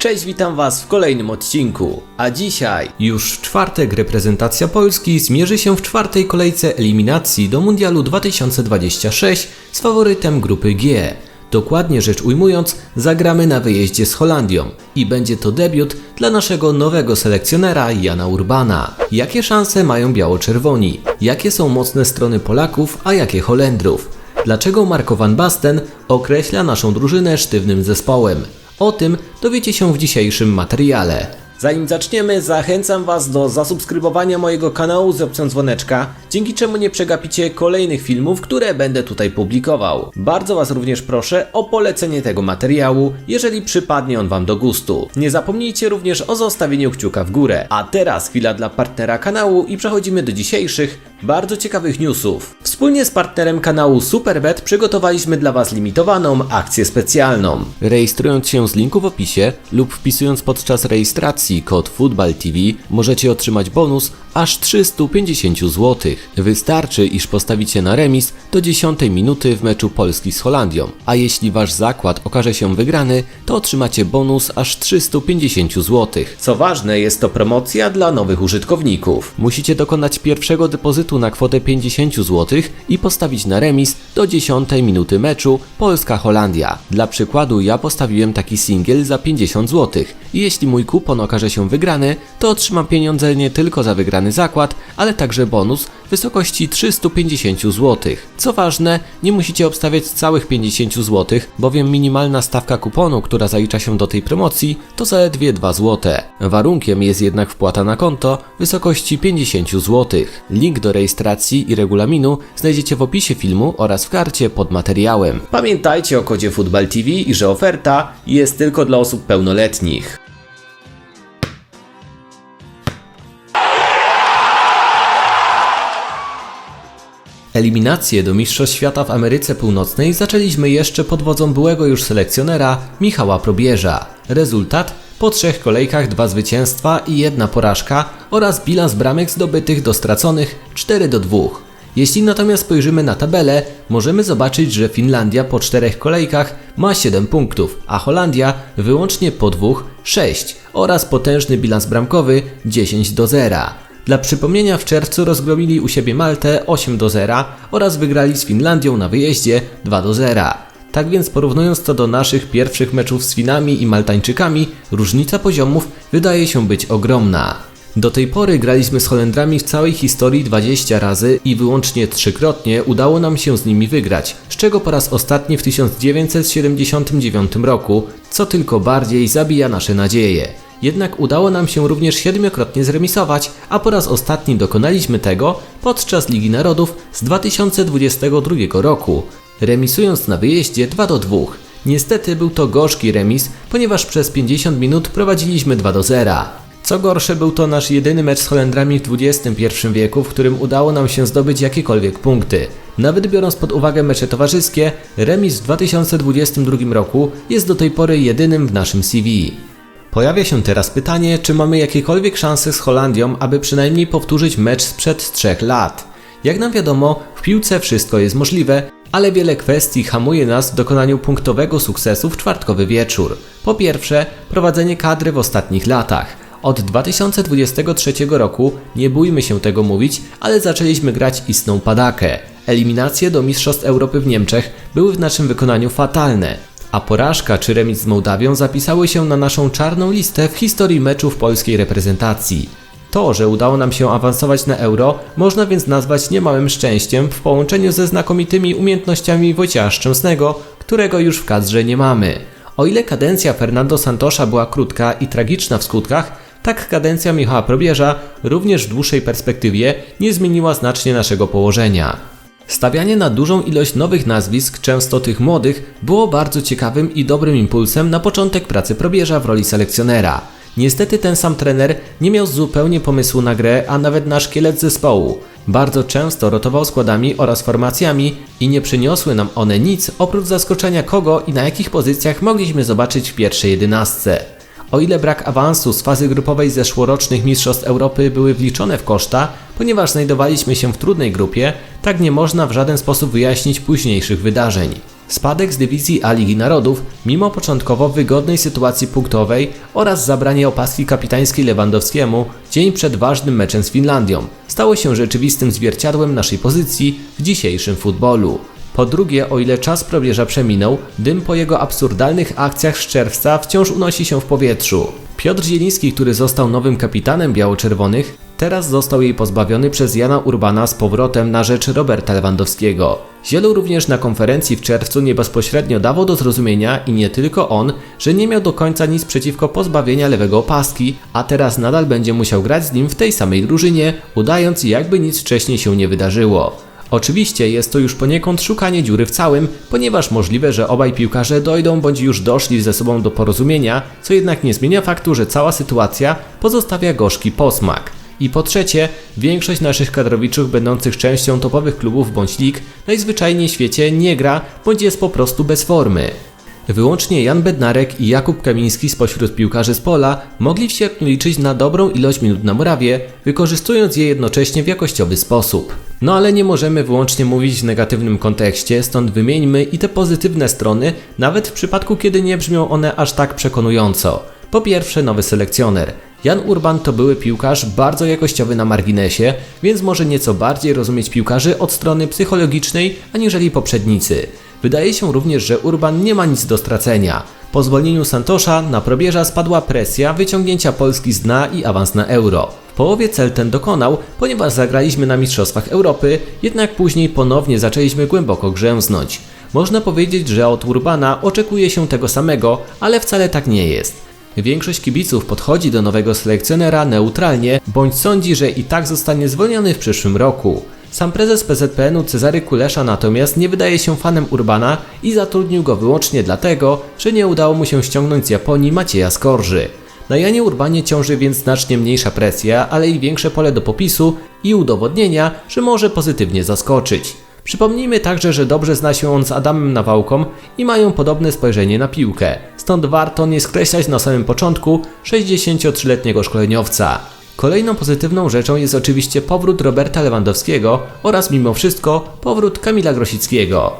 Cześć, witam Was w kolejnym odcinku. A dzisiaj, już w czwartek, reprezentacja Polski zmierzy się w czwartej kolejce eliminacji do Mundialu 2026 z faworytem grupy G. Dokładnie rzecz ujmując, zagramy na wyjeździe z Holandią i będzie to debiut dla naszego nowego selekcjonera Jana Urbana. Jakie szanse mają biało-czerwoni? Jakie są mocne strony Polaków, a jakie Holendrów? Dlaczego Marco van Basten określa naszą drużynę sztywnym zespołem? O tym dowiecie się w dzisiejszym materiale. Zanim zaczniemy, zachęcam Was do zasubskrybowania mojego kanału z opcją dzwoneczka, dzięki czemu nie przegapicie kolejnych filmów, które będę tutaj publikował. Bardzo Was również proszę o polecenie tego materiału, jeżeli przypadnie on Wam do gustu. Nie zapomnijcie również o zostawieniu kciuka w górę. A teraz chwila dla partnera kanału i przechodzimy do dzisiejszych, bardzo ciekawych newsów. Wspólnie z partnerem kanału Superbet przygotowaliśmy dla Was limitowaną akcję specjalną. Rejestrując się z linku w opisie lub wpisując podczas rejestracji kod FootballTV możecie otrzymać bonus aż 350 zł. Wystarczy, iż postawicie na remis do 10 minuty w meczu Polski z Holandią, a jeśli Wasz zakład okaże się wygrany, to otrzymacie bonus aż 350 zł. Co ważne, jest to promocja dla nowych użytkowników. Musicie dokonać pierwszego depozytu na kwotę 50 zł i postawić na remis do 10 minuty meczu Polska-Holandia. Dla przykładu ja postawiłem taki singiel za 50 zł i jeśli mój kupon okaże się wygrany, to otrzymam pieniądze nie tylko za wygrany zakład, ale także bonus w wysokości 350 zł. Co ważne, nie musicie obstawiać całych 50 zł, bowiem minimalna stawka kuponu, która zalicza się do tej promocji, to zaledwie 2 zł. Warunkiem jest jednak wpłata na konto w wysokości 50 zł. Link do rejestracji i regulaminu znajdziecie w opisie filmu oraz w karcie pod materiałem. Pamiętajcie o kodzie Football TV i że oferta jest tylko dla osób pełnoletnich. Eliminacje do Mistrzostw Świata w Ameryce Północnej zaczęliśmy jeszcze pod wodzą byłego już selekcjonera Michała Probierza. Rezultat? Po trzech kolejkach dwa zwycięstwa i jedna porażka oraz bilans bramek zdobytych do straconych 4 do 2. Jeśli natomiast spojrzymy na tabelę, możemy zobaczyć, że Finlandia po czterech kolejkach ma 7 punktów, a Holandia wyłącznie po dwóch 6 oraz potężny bilans bramkowy 10 do 0. Dla przypomnienia w czerwcu rozgromili u siebie Maltę 8 do 0 oraz wygrali z Finlandią na wyjeździe 2 do 0. Tak więc porównując to do naszych pierwszych meczów z Finami i Maltańczykami, różnica poziomów wydaje się być ogromna. Do tej pory graliśmy z Holendrami w całej historii 20 razy i wyłącznie trzykrotnie udało nam się z nimi wygrać, z czego po raz ostatni w 1979 roku, co tylko bardziej zabija nasze nadzieje. Jednak udało nam się również siedmiokrotnie zremisować, a po raz ostatni dokonaliśmy tego podczas Ligi Narodów z 2022 roku, remisując na wyjeździe 2 do 2. Niestety był to gorzki remis, ponieważ przez 50 minut prowadziliśmy 2 do 0. Co gorsze, był to nasz jedyny mecz z Holendrami w XXI wieku, w którym udało nam się zdobyć jakiekolwiek punkty. Nawet biorąc pod uwagę mecze towarzyskie, remis w 2022 roku jest do tej pory jedynym w naszym CV. Pojawia się teraz pytanie, czy mamy jakiekolwiek szanse z Holandią, aby przynajmniej powtórzyć mecz sprzed 3 lat. Jak nam wiadomo, w piłce wszystko jest możliwe, ale wiele kwestii hamuje nas w dokonaniu punktowego sukcesu w czwartkowy wieczór. Po pierwsze, prowadzenie kadry w ostatnich latach. Od 2023 roku, nie bójmy się tego mówić, ale zaczęliśmy grać istną padakę. Eliminacje do Mistrzostw Europy w Niemczech były w naszym wykonaniu fatalne, a porażka czy remis z Mołdawią zapisały się na naszą czarną listę w historii meczów polskiej reprezentacji. To, że udało nam się awansować na euro, można więc nazwać niemałym szczęściem w połączeniu ze znakomitymi umiejętnościami Wojciecha Szczęsnego, którego już w kadrze nie mamy. O ile kadencja Fernando Santosza była krótka i tragiczna w skutkach, tak kadencja Michała Probierza również w dłuższej perspektywie nie zmieniła znacznie naszego położenia. Stawianie na dużą ilość nowych nazwisk, często tych młodych, było bardzo ciekawym i dobrym impulsem na początek pracy probierza w roli selekcjonera. Niestety ten sam trener nie miał zupełnie pomysłu na grę, a nawet na szkielet zespołu. Bardzo często rotował składami oraz formacjami i nie przyniosły nam one nic oprócz zaskoczenia kogo i na jakich pozycjach mogliśmy zobaczyć w pierwszej jedenastce. O ile brak awansu z fazy grupowej zeszłorocznych Mistrzostw Europy były wliczone w koszta, ponieważ znajdowaliśmy się w trudnej grupie, tak nie można w żaden sposób wyjaśnić późniejszych wydarzeń. Spadek z dywizji A Ligi Narodów, mimo początkowo wygodnej sytuacji punktowej oraz zabranie opaski kapitańskiej Lewandowskiemu dzień przed ważnym meczem z Finlandią, stało się rzeczywistym zwierciadłem naszej pozycji w dzisiejszym futbolu. Po drugie, o ile czas probierza przeminął, dym po jego absurdalnych akcjach z czerwca wciąż unosi się w powietrzu. Piotr Zieliński, który został nowym kapitanem biało-czerwonych, teraz został jej pozbawiony przez Jana Urbana z powrotem na rzecz Roberta Lewandowskiego. Zielu również na konferencji w czerwcu nie bezpośrednio dawał do zrozumienia i nie tylko on, że nie miał do końca nic przeciwko pozbawienia lewego opaski, a teraz nadal będzie musiał grać z nim w tej samej drużynie, udając jakby nic wcześniej się nie wydarzyło. Oczywiście jest to już poniekąd szukanie dziury w całym, ponieważ możliwe, że obaj piłkarze dojdą bądź już doszli ze sobą do porozumienia, co jednak nie zmienia faktu, że cała sytuacja pozostawia gorzki posmak. I po trzecie, większość naszych kadrowiczów będących częścią topowych klubów bądź lig najzwyczajniej w świecie nie gra bądź jest po prostu bez formy. Wyłącznie Jan Bednarek i Jakub Kamiński spośród piłkarzy z pola mogli w sierpniu liczyć na dobrą ilość minut na murawie, wykorzystując je jednocześnie w jakościowy sposób. No ale nie możemy wyłącznie mówić w negatywnym kontekście, stąd wymieńmy i te pozytywne strony, nawet w przypadku kiedy nie brzmią one aż tak przekonująco. Po pierwsze, nowy selekcjoner. Jan Urban to były piłkarz bardzo jakościowy na marginesie, więc może nieco bardziej rozumieć piłkarzy od strony psychologicznej aniżeli poprzednicy. Wydaje się również, że Urban nie ma nic do stracenia. Po zwolnieniu Santosza na probierza spadła presja wyciągnięcia Polski z dna i awans na euro. W połowie cel ten dokonał, ponieważ zagraliśmy na Mistrzostwach Europy, jednak później ponownie zaczęliśmy głęboko grzęznąć. Można powiedzieć, że od Urbana oczekuje się tego samego, ale wcale tak nie jest. Większość kibiców podchodzi do nowego selekcjonera neutralnie, bądź sądzi, że i tak zostanie zwolniony w przyszłym roku. Sam prezes PZPN-u Cezary Kulesza natomiast nie wydaje się fanem Urbana i zatrudnił go wyłącznie dlatego, że nie udało mu się ściągnąć z Japonii Macieja Skorży. Na Janie Urbanie ciąży więc znacznie mniejsza presja, ale i większe pole do popisu i udowodnienia, że może pozytywnie zaskoczyć. Przypomnijmy także, że dobrze zna się on z Adamem Nawałką i mają podobne spojrzenie na piłkę, stąd warto nie skreślać na samym początku 63-letniego szkoleniowca. Kolejną pozytywną rzeczą jest oczywiście powrót Roberta Lewandowskiego oraz mimo wszystko powrót Kamila Grosickiego.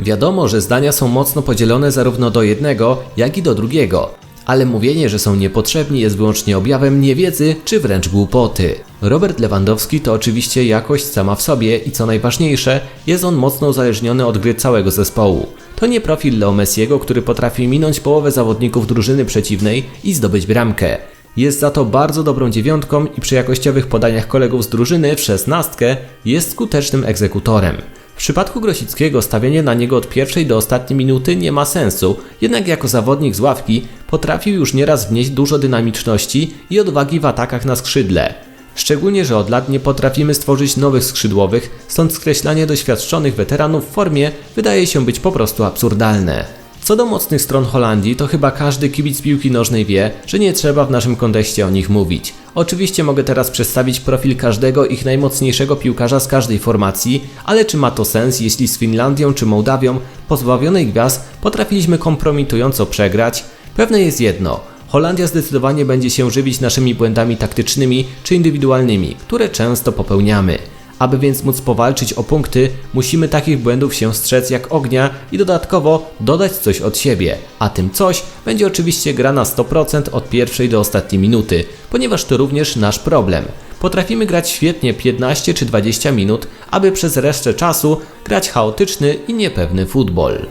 Wiadomo, że zdania są mocno podzielone zarówno do jednego, jak i do drugiego, ale mówienie, że są niepotrzebni jest wyłącznie objawem niewiedzy czy wręcz głupoty. Robert Lewandowski to oczywiście jakość sama w sobie i co najważniejsze, jest on mocno uzależniony od gry całego zespołu. To nie profil Leo Messiego, który potrafi minąć połowę zawodników drużyny przeciwnej i zdobyć bramkę. Jest za to bardzo dobrą dziewiątką i przy jakościowych podaniach kolegów z drużyny w szesnastkę jest skutecznym egzekutorem. W przypadku Grosickiego stawianie na niego od pierwszej do ostatniej minuty nie ma sensu, jednak jako zawodnik z ławki potrafił już nieraz wnieść dużo dynamiczności i odwagi w atakach na skrzydle. Szczególnie, że od lat nie potrafimy stworzyć nowych skrzydłowych, stąd skreślanie doświadczonych weteranów w formie wydaje się być po prostu absurdalne. Co do mocnych stron Holandii, to chyba każdy kibic piłki nożnej wie, że nie trzeba w naszym kontekście o nich mówić. Oczywiście mogę teraz przedstawić profil każdego ich najmocniejszego piłkarza z każdej formacji, ale czy ma to sens, jeśli z Finlandią czy Mołdawią, pozbawionej gwiazd, potrafiliśmy kompromitująco przegrać? Pewne jest jedno. Holandia zdecydowanie będzie się żywić naszymi błędami taktycznymi czy indywidualnymi, które często popełniamy. Aby więc móc powalczyć o punkty, musimy takich błędów się strzec jak ognia i dodatkowo dodać coś od siebie, a tym coś będzie oczywiście gra na 100% od pierwszej do ostatniej minuty, ponieważ to również nasz problem. Potrafimy grać świetnie 15 czy 20 minut, aby przez resztę czasu grać chaotyczny i niepewny futbol.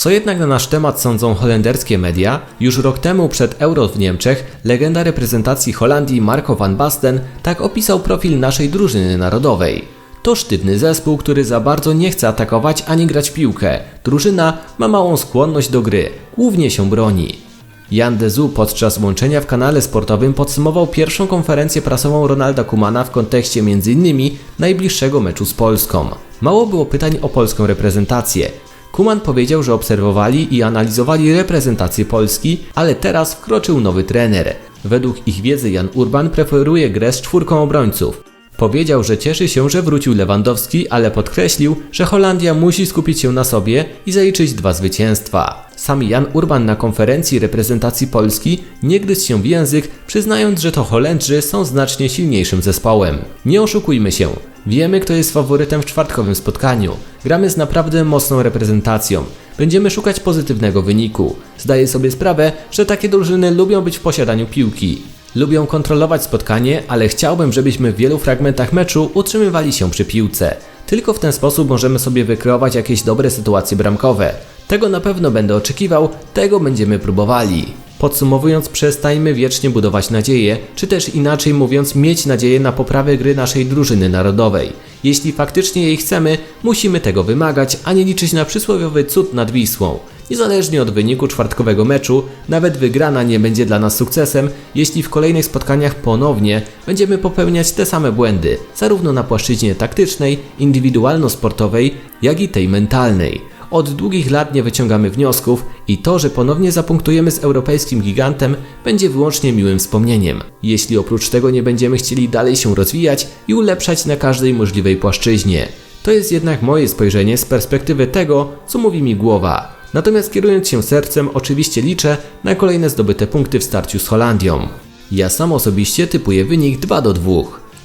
Co jednak na nasz temat sądzą holenderskie media, już rok temu przed Euro w Niemczech legenda reprezentacji Holandii Marco van Basten tak opisał profil naszej drużyny narodowej. To sztywny zespół, który za bardzo nie chce atakować ani grać w piłkę. Drużyna ma małą skłonność do gry, głównie się broni. Jan Dezu podczas łączenia w kanale sportowym podsumował pierwszą konferencję prasową Ronalda Kumana w kontekście m.in. najbliższego meczu z Polską. Mało było pytań o polską reprezentację. Kuman powiedział, że obserwowali i analizowali reprezentację Polski, ale teraz wkroczył nowy trener. Według ich wiedzy Jan Urban preferuje grę z czwórką obrońców. Powiedział, że cieszy się, że wrócił Lewandowski, ale podkreślił, że Holandia musi skupić się na sobie i zaliczyć dwa zwycięstwa. Sam Jan Urban na konferencji reprezentacji Polski nie gryzł się w język, przyznając, że to Holendrzy są znacznie silniejszym zespołem. Nie oszukujmy się, wiemy kto jest faworytem w czwartkowym spotkaniu. Gramy z naprawdę mocną reprezentacją. Będziemy szukać pozytywnego wyniku. Zdaję sobie sprawę, że takie drużyny lubią być w posiadaniu piłki. Lubią kontrolować spotkanie, ale chciałbym, żebyśmy w wielu fragmentach meczu utrzymywali się przy piłce. Tylko w ten sposób możemy sobie wykreować jakieś dobre sytuacje bramkowe. Tego na pewno będę oczekiwał, tego będziemy próbowali. Podsumowując, przestańmy wiecznie budować nadzieję, czy też inaczej mówiąc, mieć nadzieję na poprawę gry naszej drużyny narodowej. Jeśli faktycznie jej chcemy, musimy tego wymagać, a nie liczyć na przysłowiowy cud nad Wisłą. Niezależnie od wyniku czwartkowego meczu, nawet wygrana nie będzie dla nas sukcesem, jeśli w kolejnych spotkaniach ponownie będziemy popełniać te same błędy, zarówno na płaszczyźnie taktycznej, indywidualno-sportowej, jak i tej mentalnej. Od długich lat nie wyciągamy wniosków i to, że ponownie zapunktujemy z europejskim gigantem, będzie wyłącznie miłym wspomnieniem. Jeśli oprócz tego nie będziemy chcieli dalej się rozwijać i ulepszać na każdej możliwej płaszczyźnie. To jest jednak moje spojrzenie z perspektywy tego, co mówi mi głowa. Natomiast kierując się sercem, oczywiście liczę na kolejne zdobyte punkty w starciu z Holandią. Ja sam osobiście typuję wynik 2 do 2.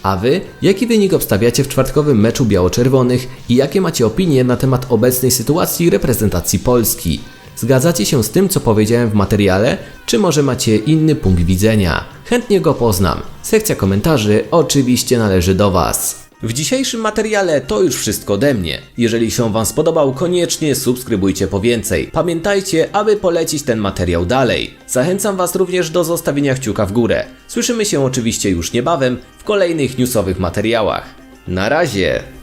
A wy, jaki wynik obstawiacie w czwartkowym meczu biało-czerwonych i jakie macie opinie na temat obecnej sytuacji reprezentacji Polski? Zgadzacie się z tym, co powiedziałem w materiale, czy może macie inny punkt widzenia? Chętnie go poznam. Sekcja komentarzy oczywiście należy do Was. W dzisiejszym materiale to już wszystko ode mnie. Jeżeli się Wam spodobał, koniecznie subskrybujcie po więcej. Pamiętajcie, aby polecić ten materiał dalej. Zachęcam Was również do zostawienia kciuka w górę. Słyszymy się oczywiście już niebawem w kolejnych newsowych materiałach. Na razie!